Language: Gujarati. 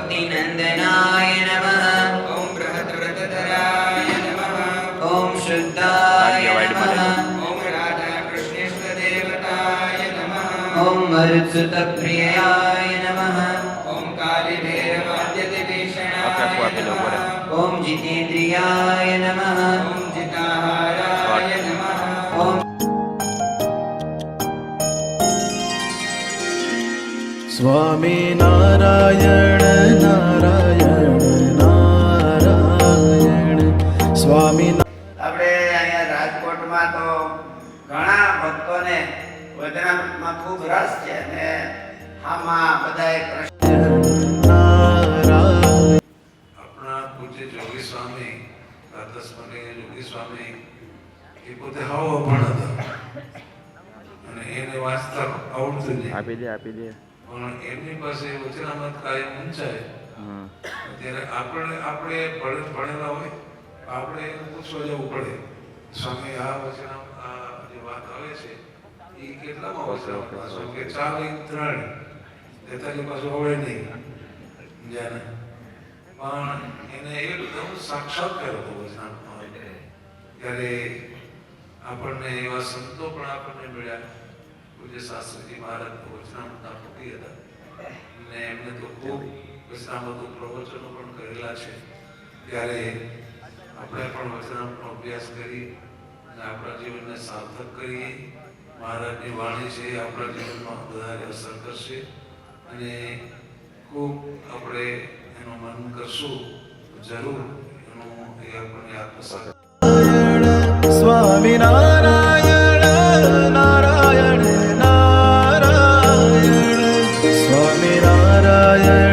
भक्तिनन्दनाय नमः ॐ बृहद्व्रतधराय नमः ॐ शुद्धाय नमः ॐ राधाकृष्णेष्वदेवताय नमः ॐ मरुत्सुतप्रियाय नमः ॐ कालिभैरवाद्यतिभीषणाय नमः ॐ जितेन्द्रियाय नमः ॐ जिताहाराय नमः ॐ સ્વામી નારાયણ નારાયણ નારાયણ. સ્વામી આપણે અહીંયા રાજકોટમાં તો ઘણા ભક્તોને વચનામૃતમાં ખૂબ રસ છે અને આમાં બધાએ પ્રશ્ન નારાયણ આપણા પૂજ્ય જોગી સ્વામી રાધસ્વામી જોગી સ્વામી એ પોતે હાવ પણ હતા. અને એને વાસ્તવ આવડતું આપી દે આપી દે. પણ એમની પાસે વચનામત કાયમ ઊંચાય હમ ત્યારે આપણે આપણે ભણે ભણેલા હોય આપણે એને પૂછવા જવું પડે સ્વામી આ વચનામ આ જે વાત આવે છે એ કેટલામાં વચનામત સ્વામી કે ચાર એક ત્રણ. તેતાલી પાસે હોય નહીં જાણે. પણ એને એકદમ કર્યો હતો વચનામતમાં ત્યારે આપણને એવા સંતો પણ આપણને મળ્યા. પૂજ્ય શાસ્ત્રીજી મહારાજ તો વચનામતના ફૂટી હતા અને એમને તો ખૂબ વચનામતો પ્રવચનો પણ કરેલા છે ત્યારે આપણે પણ વચનામૃતનો અભ્યાસ કરી અને આપણા જીવનને સાર્થક કરીએ મહારાજની વાણી છે આપણા જીવનમાં વધારે અસર કરશે અને ખૂબ આપણે એનું મન કરશું જરૂર એનું એ આપણને આત્મસાત नारायण